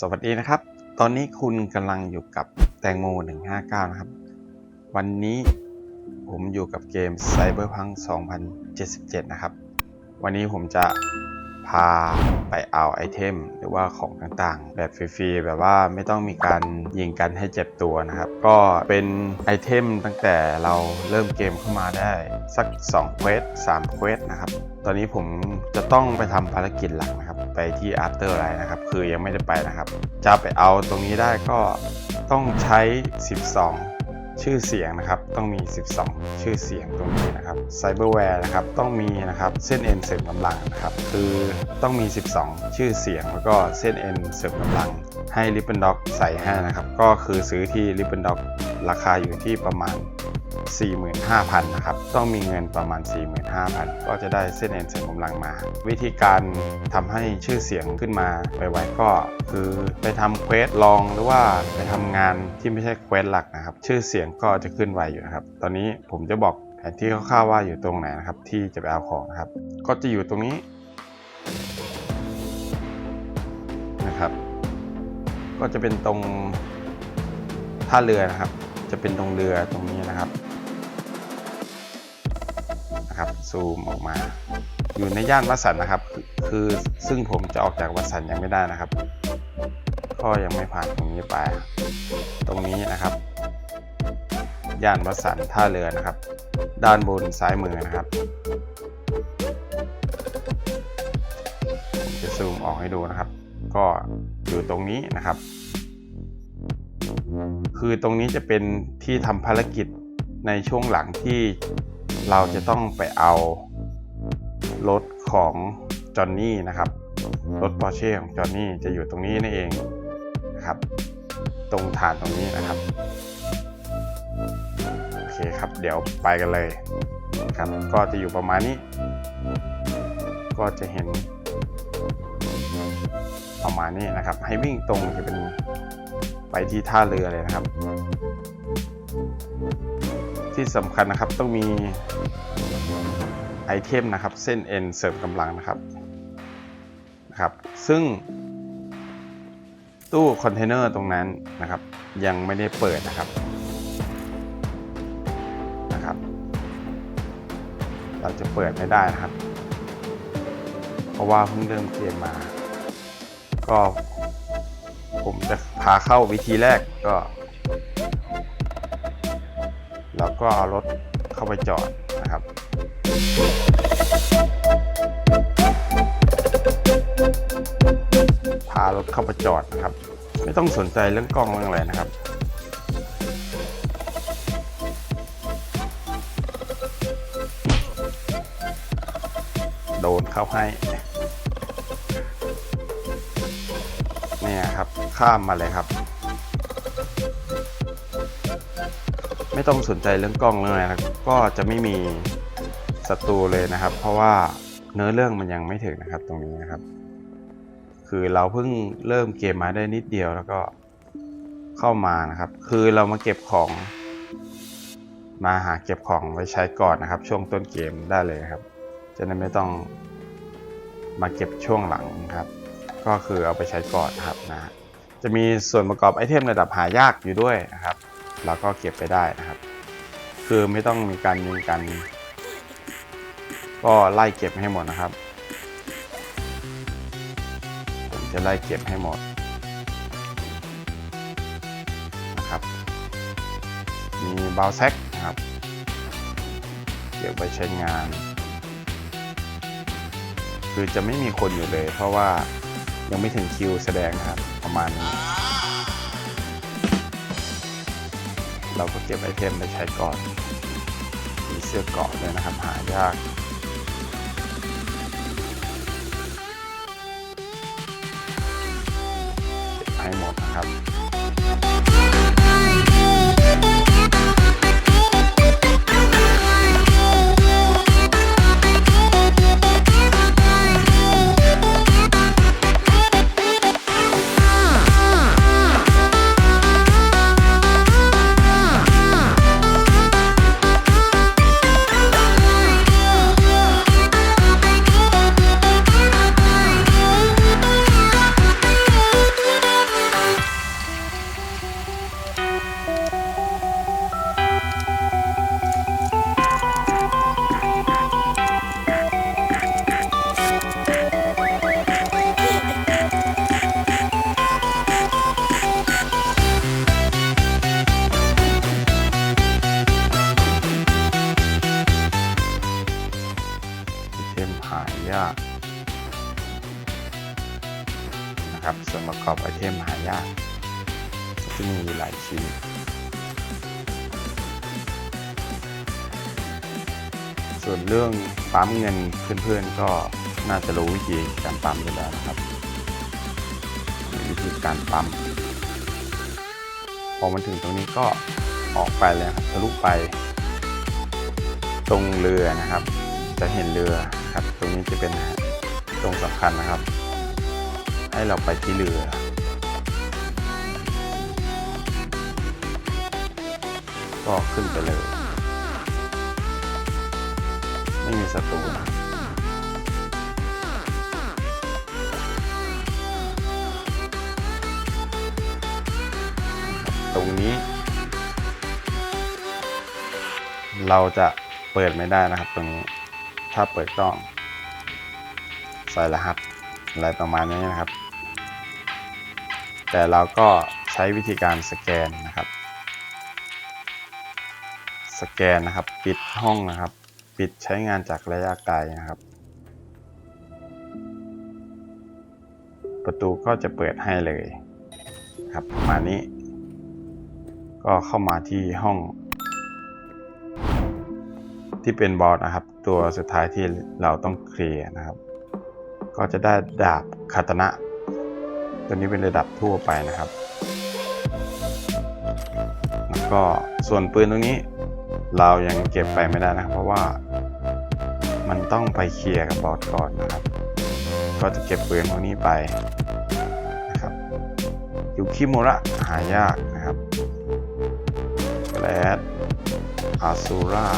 สวัสดีนะครับ ตอนนี้คุณกำลังอยู่กับแตงโม 159 นะครับ วันนี้ผมอยู่กับเกม Cyberpunk 2077 นะครับ วันนี้ผมจะพาไปเอาไอเทม หรือว่าของต่างๆ แบบฟรีๆ แบบว่าไม่ต้องมีการยิงกันให้เจ็บตัวนะครับ ก็เป็นไอเทมตั้งแต่เราเริ่มเกมเข้ามาได้สัก2เควส3เควสนะครับ ตอนนี้ผมจะต้องไปทำภารกิจหลักนะครับ ไปที่ After Light นะครับ คือยังไม่ได้ไปนะครับ จะไปเอาตรงนี้ได้ก็ต้องใช้ 12 ชื่อเสียงนะครับ ต้องมี 12 ชื่อเสียงตรงนี้นะครับไซเบอร์แวร์นะครับต้องมีนะครับเส้นเอ็นเสริมกำลังนะครับ คือต้องมี 12 ชื่อเสียงแล้วก็เส้นเอ็นเสริมกำลังให้ r i b b o n d o g ใส่ให้นะครับ ก็คือซื้อที่ r i b b o n d o g ราคาอยู่ที่ประมาณ 45,000นะครับต้องมีเงินประมาณ 45,000 ก็จะได้เส้นเอ็นเสริมกำลังมา วิธีการทำให้ชื่อเสียงขึ้นมาไวๆก็คือไปทำเควสลองหรือว่าไปทำงานที่ไม่ใช่เควสหลักนะครับชื่อเสียงก็จะขึ้นไวอยู่นะครับตอนนี้ผมจะบอกแผนที่คร่าวๆว่าอยู่ตรงไหนนะครับที่จะไปเอาของนะครับก็จะอยู่ตรงนี้นะครับ ก็จะเป็นตรงท่าเรือนะครับ จะเป็นตรงเรือตรงนี้นะครับ นะครับซูมออกมา อยู่ในย่านวัดสันนะครับคือคือซึ่งผมจะออกจากวัดสันยังไม่ได้นะครับก็ยังไม่ผ่านตรงนี้ไป ตรงนี้นะครับ ย่านวัดสันท่าเรือนะครับ ด้านบนซ้ายมือนะครับผมจะซูมออกให้ดูนะครับ ก็อยู่ตรงนี้นะครับ คือตรงนี้จะเป็นที่ทำภารกิจในช่วงหลังที่ เราจะต้องไปเอารถของจอห์นนี่นะครับ รถปอร์เช่ของจอห์นนี่จะอยู่ตรงนี้นั่นเองนะครับ ตรงฐานตรงนี้นะครับ โอเคครับ เดี๋ยวไปกันเลยนะครับ ก็จะอยู่ประมาณนี้ ก็จะเห็น ประมาณนี้นะครับ ให้วิ่งตรงจะเป็นไปที่ท่าเรือเลยนะครับ ที่สำคัญนะครับต้องมีไอเทมนะครับเส้นเอ็นเสริมกำลังนะครับนะครับ ซึ่ง ตู้คอนเทนเนอร์ตรงนั้นนะครับ ยังไม่ได้เปิดนะครับนะครับ เราจะเปิดไม่ได้นะครับ เพราะว่าเพิ่งเริ่มเกมมา ก็ผมจะพาเข้าวิธีแรกก็ แล้วก็เอารถเข้าไปจอดนะครับพารถเข้าไปจอดนะครับ ไม่ต้องสนใจเรื่องกล้องเรื่องอะไรนะครับโดนเข้าให้ เนี่ยครับ ข้ามมาเลยครับ ไม่ต้องสนใจเรื่องกล้องเรื่องอะไรนะก็จะไม่มีศัตรูเลยนะครับ เพราะว่าเนื้อเรื่องมันยังไม่ถึงนะครับตรงนี้นะครับ คือเราเพิ่งเริ่มเกมมาได้นิดเดียวแล้วก็เข้ามานะครับ คือเรามาเก็บของ มาหาเก็บของไว้ใช้ก่อนนะครับ ช่วงต้นเกมได้เลยครับ จะได้ไม่ต้องมาเก็บช่วงหลังครับ ก็คือเอาไปใช้ก่อนครับนะฮะจะมีส่วนประกอบไอเทมระดับหายากอยู่ด้วยนะครับ เราก็เก็บไปได้นะครับ คือไม่ต้องมีการยิงกัน ก็ไล่เก็บให้หมดนะครับ ผมจะไล่เก็บให้หมดนะครับ มีบาวแซกนะครับ เก็บไว้ใช้งาน คือจะไม่มีคนอยู่เลย เพราะว่ายังไม่ถึงคิวแสดงครับประมาณนี้ เราก็เก็บไอเทมไปใช้ก่อน มีเสื้อเกาะด้วยนะครับ หายากให้หมดนะครับ วนเรื่องปั๊มเงินเพื่อนๆก็น่าจะรู้วิธีการปั๊มอยู่แล้วนะครับวิธีการปั๊มพอมันถึงตรงนี้ก็ออกไปเลยครับทะลุไป ตรงเรือนะครับ จะเห็นเรือครับ ตรงนี้จะเป็นตรงสำคัญนะครับ ให้เราไปที่เรือก็ขึ้นไปเลย มีศัตรูนะตรงนี้ เราจะเปิดไม่ได้นะครับตรงนี้ ถ้าเปิดกล้องใส่รหัสอะไรประมาณนี้นะครับ แต่เราก็ใช้วิธีการสแกนนะครับ สแกนนะครับ ปิดห้องนะครับ ปิดใช้งานจากระยะไกลนะครับ ประตูก็จะเปิดให้เลยครับประมาณนี้ ก็เข้ามาที่ห้อง ที่เป็นบอสนะครับ ตัวสุดท้ายที่เราต้องเคลียร์นะครับ ก็จะได้ดาบคาตนะตัวนี้เป็นระดับทั่วไปนะครับ แล้วก็ส่วนปืนตรงนี้ เรายังเก็บไปไม่ได้นะครับเพราะว่า มันต้องไปเคลียร์กับบอสก่อนนะครับ ก็จะเก็บปืนพวกนี้ไปนะครับยูคิโมระหายากนะครับแกลดอาซูรา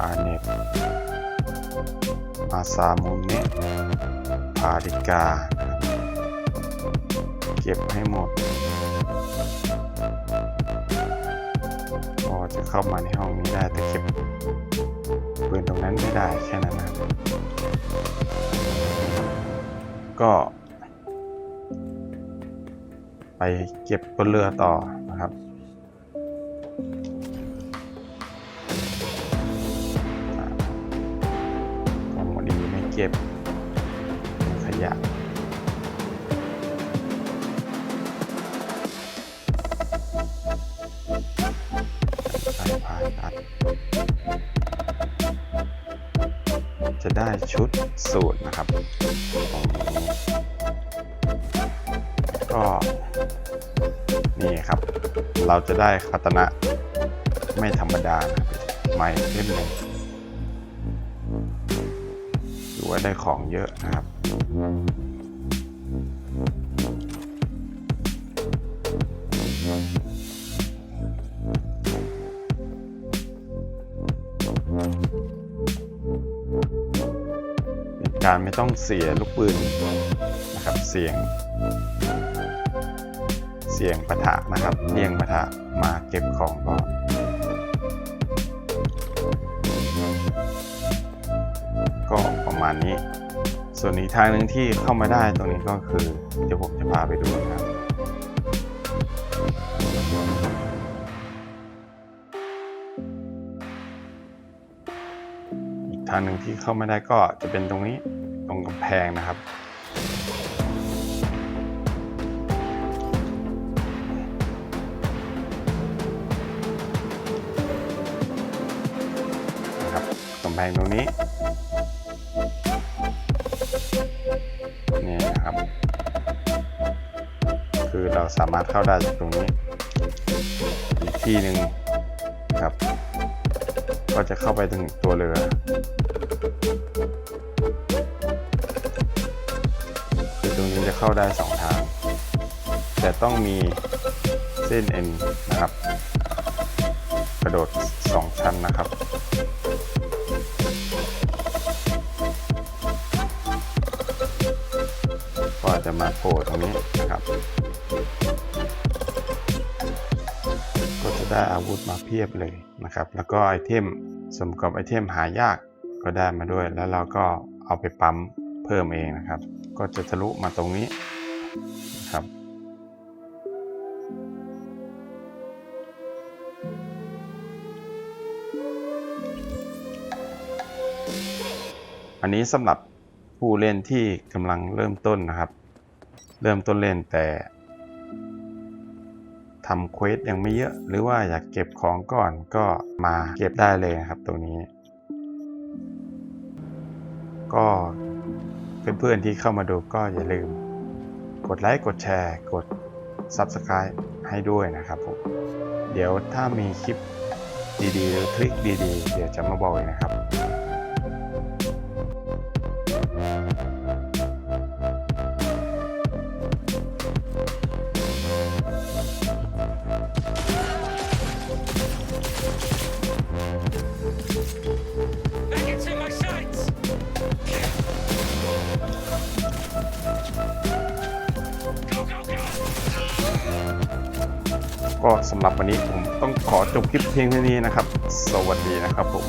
อาเนตอาซามุเนะพาริกานะครับเก็บให้หมดพอจะเข้ามาในห้องนี้ได้แต่เก็บ นั้นไม่ได้แค่นั้นนะก็ ไปเก็บบนเรือต่อนะครับอ่าของวันนี้ไม่เก็บ ได้ชุดสูตรนะครับ ก็นี่ครับ เราจะได้คาตนะไม่ธรรมดาใหม่เล่มหนึ่งถือว่าได้ของเยอะนะครับ การไม่ต้องเสียลูกปืนนะครับเสียง เสียงปะทะนะครับเรียงปะทะมาเก็บของก่อนก็ประมาณนี้ ส่วนอีกทางหนึ่งที่เข้ามาได้ตรงนี้ก็คือเดี๋ยวผมจะพาไปดูนะครับ ทางหนึ่งที่เข้าไม่ได้ก็จะเป็นตรงนี้ตรงกำแพงนะครับ นะครับกำแพงตรงนี้นี่นะครับ คือเราสามารถเข้าได้จากตรงนี้ อีกที่หนึ่งครับ ก็จะเข้าไปถึงตัวเรือ คือตรงนี้จะเข้าได้สองทาง แต่ต้องมีเส้นเอ็นนะครับ กระโดดสองชั้นนะครับก็จะมาโผล่ตรงนี้นะครับ ก็จะได้อาวุธมาเพียบเลยนะครับ แล้วก็ไอเทมสมกับไอเทมหายากก็ได้มาด้วย แล้วเราก็เอาไปปั๊ม เพิ่มเองนะครับ ก็จะทะลุมาตรงนี้นะครับอันนี้สำหรับผู้เล่นที่กำลังเริ่มต้นนะครับ เริ่มต้นเล่นแต่ทำเควสยังไม่เยอะ หรือว่าอยากเก็บของก่อนก็มาเก็บได้เลยครับตรงนี้ ก็ เพื่อนๆที่เข้ามาดูก็อย่าลืม กดไลค์กดแชร์ กด Subscribe ให้ด้วยนะครับผม เดี๋ยวถ้ามีคลิปดีๆหรือทริคดีๆ เดี๋ยวจะมาบอกอีกนะครับ ก็สำหรับวันนี้ผมต้องขอจบคลิปเพียงเท่านี้นะครับ สวัสดีนะครับผม